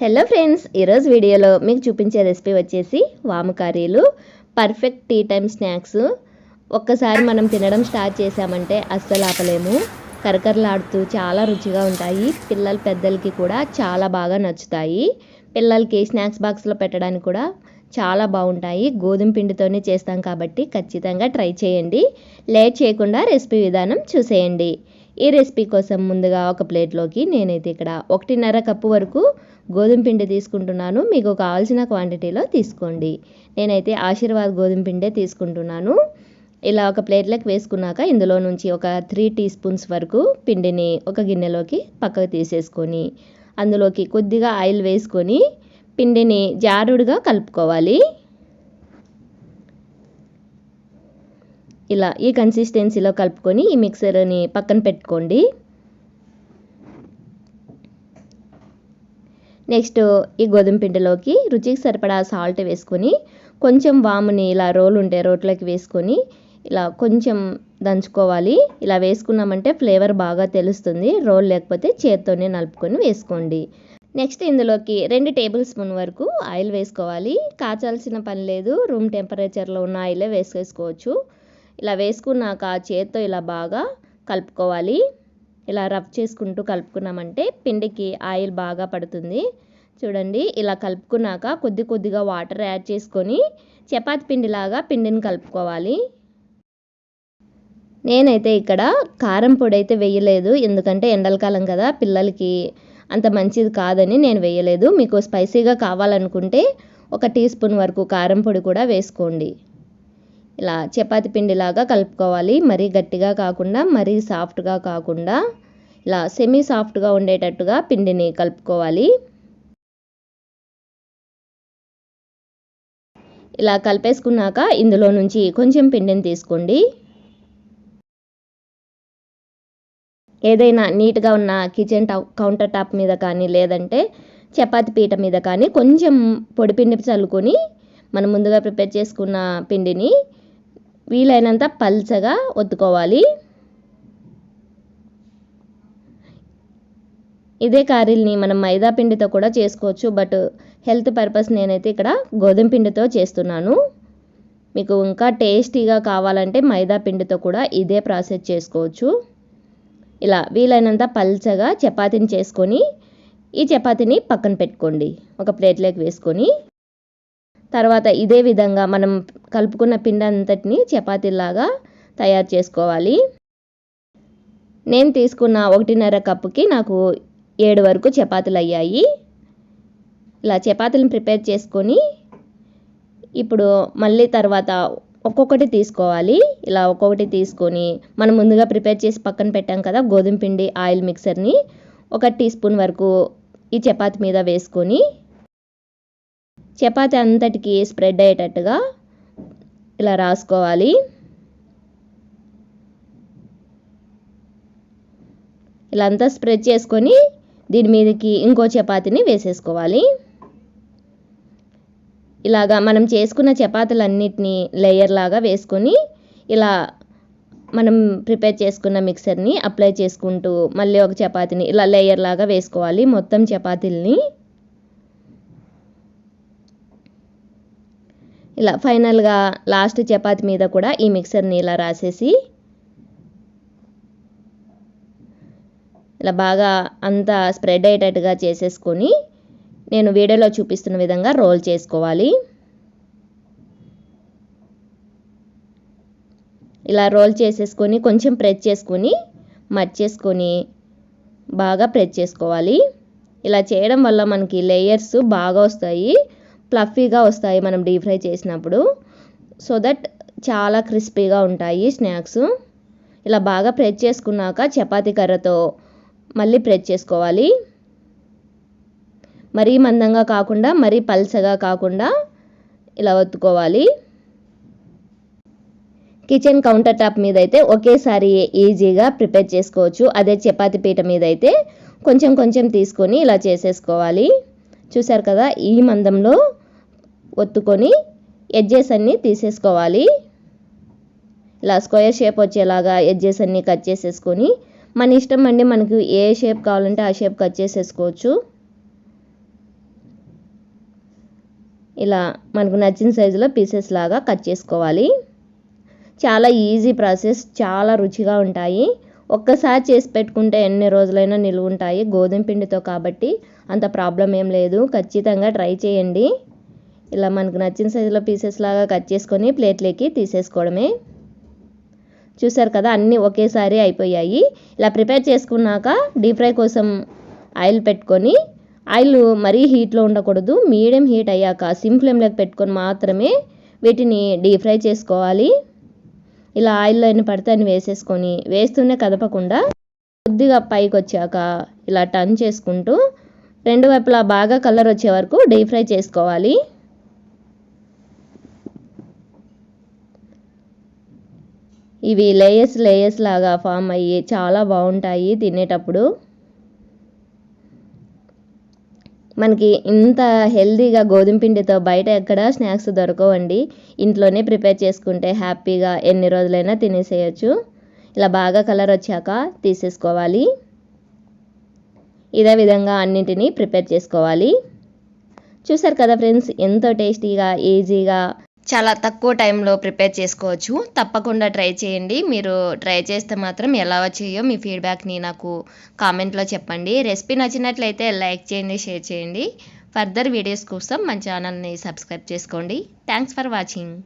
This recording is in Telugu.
హలో ఫ్రెండ్స్ ఈరోజు వీడియోలో మీకు చూపించే రెసిపీ వచ్చేసి వాము కర్రీలు పర్ఫెక్ట్ టీ టైం స్నాక్స్ ఒక్కసారి మనం తినడం స్టార్ట్ చేసామంటే అస్సలు ఆపలేము. కరకరలాడుతూ చాలా రుచిగా ఉంటాయి. పిల్లల పెద్దలకి కూడా చాలా బాగా నచ్చుతాయి. పిల్లలకి స్నాక్స్ బాక్స్లో పెట్టడానికి కూడా చాలా బాగుంటాయి. గోధుమ పిండితోనే చేస్తాం కాబట్టి ఖచ్చితంగా ట్రై చేయండి. లేట్ చేయకుండా రెసిపీ విధానం చూసేయండి. ఈ రెసిపీ కోసం ముందుగా ఒక ప్లేట్లోకి నేనైతే ఇక్కడ ఒకటిన్నర కప్పు వరకు గోధుమ పిండి తీసుకుంటున్నాను. మీకు కావాల్సిన క్వాంటిటీలో తీసుకోండి. నేనైతే ఆశీర్వాద్ గోధుమ పిండే తీసుకుంటున్నాను. ఇలా ఒక ప్లేట్లోకి వేసుకున్నాక ఇందులో నుంచి ఒక త్రీ టీ స్పూన్స్ వరకు పిండిని ఒక గిన్నెలోకి పక్కకు తీసేసుకొని అందులోకి కొద్దిగా ఆయిల్ వేసుకొని పిండిని జారుడుగా కలుపుకోవాలి. ఇలా ఈ కన్సిస్టెన్సీలో కలుపుకొని ఈ మిక్సర్ని పక్కన పెట్టుకోండి. నెక్స్ట్ ఈ గోధుమ పిండిలోకి రుచికి సరిపడా సాల్ట్ వేసుకొని కొంచెం వాముని ఇలా రోల్ ఉంటే రోట్లోకి వేసుకొని ఇలా కొంచెం దంచుకోవాలి. ఇలా వేసుకున్నామంటే ఫ్లేవర్ బాగా తెలుస్తుంది. రోల్ లేకపోతే చేత్తోనే నలుపుకొని వేసుకోండి. నెక్స్ట్ ఇందులోకి రెండు టేబుల్ స్పూన్ వరకు ఆయిల్ వేసుకోవాలి. కాచాల్సిన పని లేదు. రూమ్ టెంపరేచర్లో ఉన్న ఆయిలే వేసేసుకోవచ్చు. ఇలా వేసుకున్నాక చేత్తో ఇలా బాగా కలుపుకోవాలి. ఇలా రఫ్ చేసుకుంటూ కలుపుకున్నామంటే పిండికి ఆయిల్ బాగా పడుతుంది. చూడండి ఇలా కలుపుకున్నాక కొద్ది కొద్దిగా వాటర్ యాడ్ చేసుకొని చపాతి పిండిలాగా పిండిని కలుపుకోవాలి. నేనైతే ఇక్కడ కారం పొడి అయితే వేయలేదు ఎందుకంటే ఎండలకాలం కదా పిల్లలకి అంత మంచిది కాదని నేను వేయలేదు. మీకు స్పైసీగా కావాలనుకుంటే ఒక టీ స్పూన్ వరకు కారం పొడి కూడా వేసుకోండి. ఇలా చపాతి పిండిలాగా కలుపుకోవాలి. మరీ గట్టిగా కాకుండా మరీ సాఫ్ట్గా కాకుండా ఇలా సెమీ సాఫ్ట్గా ఉండేటట్టుగా పిండిని కలుపుకోవాలి. ఇలా కలిపేసుకున్నాక ఇందులో నుంచి కొంచెం పిండిని తీసుకోండి. ఏదైనా నీట్గా ఉన్న కిచెన్ కౌంటర్ టాప్ మీద కానీ లేదంటే చపాతి పీట మీద కానీ కొంచెం పొడి పిండి చల్లుకొని మనం ముందుగా ప్రిపేర్ చేసుకున్న పిండిని వీలైనంత పల్చగా ఒత్తుకోవాలి. ఇదే కారీల్ని మనం మైదా పిండితో కూడా చేసుకోవచ్చు బట్ హెల్త్ పర్పస్ నేనైతే ఇక్కడ గోధుమ పిండితో చేస్తున్నాను. మీకు ఇంకా టేస్టీగా కావాలంటే మైదా పిండితో కూడా ఇదే ప్రాసెస్ చేసుకోవచ్చు. ఇలా వీలైనంత పల్చగా చపాతీని చేసుకొని ఈ చపాతీని పక్కన పెట్టుకోండి. ఒక ప్లేట్లోకి వేసుకొని తర్వాత ఇదే విధంగా మనం కలుపుకున్న పిండి అంతటిని చపాతీలాగా తయారు చేసుకోవాలి. నేను తీసుకున్న ఒకటిన్నర కప్పుకి నాకు ఏడు వరకు చపాతీలు అయ్యాయి. ఇలా చపాతీలను ప్రిపేర్ చేసుకొని ఇప్పుడు మళ్ళీ తర్వాత ఒక్కొక్కటి తీసుకోవాలి. ఇలా ఒక్కొక్కటి తీసుకొని మనం ముందుగా ప్రిపేర్ చేసి పక్కన పెట్టాం కదా గోధుమ పిండి ఆయిల్ మిక్సర్ని ఒక టీ స్పూన్ వరకు ఈ చపాతి మీద వేసుకొని చపాతి అంతటికి స్ప్రెడ్ అయ్యేటట్టుగా ఇలా రాసుకోవాలి. ఇలా అంతా స్ప్రెడ్ చేసుకొని దీని మీదకి ఇంకో చపాతీని వేసేసుకోవాలి. ఇలాగా మనం చేసుకున్న చపాతీలన్నిటినీ లేయర్ లాగా వేసుకొని ఇలా మనం ప్రిపేర్ చేసుకున్న మిక్సర్ని అప్లై చేసుకుంటూ మళ్ళీ ఒక చపాతీని ఇలా లేయర్ లాగా వేసుకోవాలి. మొత్తం చపాతీలని ఇలా ఫైనల్గా లాస్ట్ చపాతి మీద కూడా ఈ మిక్సర్ని ఇలా రాసేసి ఇలా బాగా అంతా స్ప్రెడ్ అయ్యేటట్టుగా చేసేసుకొని నేను వీడియోలో చూపిస్తున్న విధంగా రోల్ చేసుకోవాలి. ఇలా రోల్ చేసేసుకొని కొంచెం ప్రెస్ చేసుకొని మర్చేసుకొని బాగా ప్రెస్ చేసుకోవాలి. ఇలా చేయడం వల్ల మనకి లేయర్స్ బాగా వస్తాయి. ఫ్లఫీగా వస్తాయి మనం డీప్ ఫ్రై చేసినప్పుడు. సో దట్ చాలా క్రిస్పీగా ఉంటాయి స్నాక్స్. ఇలా బాగా ప్రెస్ చేసుకున్నాక చపాతీ కర్రతో మళ్ళీ ప్రెస్ చేసుకోవాలి. మరీ మందంగా కాకుండా మరీ పల్చగా కాకుండా ఇలా ఒత్తుకోవాలి. కిచెన్ కౌంటర్ టాప్ మీద అయితే ఒకేసారి ఈజీగా ప్రిపేర్ చేసుకోవచ్చు. అదే చపాతీ పీట మీద అయితే కొంచెం కొంచెం తీసుకొని ఇలా చేసేసుకోవాలి. చూసారు కదా ఈ మందంలో ఒత్తుకొని ఎడ్జెస్ అన్నీ తీసేసుకోవాలి. ఇలా స్క్వేర్ షేప్ వచ్చేలాగా ఎడ్జెస్ అన్నీ కట్ చేసేసుకొని మన ఇష్టం అండి మనకు ఏ షేప్ కావాలంటే ఆ షేప్ కట్ చేసేసుకోవచ్చు. ఇలా మనకు నచ్చిన సైజులో పీసెస్ లాగా కట్ చేసుకోవాలి. చాలా ఈజీ ప్రాసెస్ చాలా రుచిగా ఉంటాయి. ఒక్కసారి చేసి పెట్టుకుంటే ఎన్ని రోజులైనా నిలువుంటాయి. గోధుమ పిండితో కాబట్టి అంత ప్రాబ్లం ఏం లేదు. ఖచ్చితంగా ట్రై చేయండి. ఇలా మనకు నచ్చిన సైజులో పీసెస్ లాగా కట్ చేసుకొని ప్లేట్లోకి తీసేసుకోవడమే. చూసారు కదా అన్నీ ఒకేసారి అయిపోయాయి. ఇలా ప్రిపేర్ చేసుకున్నాక డీప్ ఫ్రై కోసం ఆయిల్ పెట్టుకొని ఆయిల్ మరీ హీట్లో ఉండకూడదు. మీడియం హీట్ అయ్యాక సిమ్ ఫ్లేమ్లోకి పెట్టుకొని మాత్రమే వీటిని డీప్ ఫ్రై చేసుకోవాలి. ఇలా ఆయిల్లో ఎన్ని పడితే అని వేసేసుకొని వేస్తూనే కదపకుండా కొద్దిగా పైకి వచ్చాక ఇలా టర్న్ చేసుకుంటూ రెండు వైపులా బాగా కలర్ వచ్చే వరకు డీప్ ఫ్రై చేసుకోవాలి. ఇవి లేయర్స్ లేయర్స్ లాగా ఫామ్ అయ్యి చాలా బాగుంటాయి తినేటప్పుడు. మనకి ఇంత హెల్దీగా గోధుమ పిండితో బయట ఎక్కడ స్నాక్స్ దొరకవండి. ఇంట్లోనే ప్రిపేర్ చేసుకుంటే హ్యాపీగా ఎన్ని రోజులైనా తినేసేయచ్చు. ఇలా బాగా కలర్ వచ్చాక తీసేసుకోవాలి. ఇదే విధంగా అన్నింటినీ ప్రిపేర్ చేసుకోవాలి. చూసారు కదా ఫ్రెండ్స్ ఎంతో టేస్టీగా ఈజీగా చాలా తక్కువ టైంలో ప్రిపేర్ చేసుకోవచ్చు. తప్పకుండా ట్రై చేయండి. మీరు ట్రై చేస్తే మాత్రం ఎలా వచ్చాయో మీ ఫీడ్బ్యాక్ని నాకు కామెంట్లో చెప్పండి. రెసిపీ నచ్చినట్లయితే లైక్ చేయండి షేర్ చేయండి. ఫర్దర్ వీడియోస్ కోసం మన ఛానల్ని సబ్స్క్రైబ్ చేసుకోండి. Thanks for watching.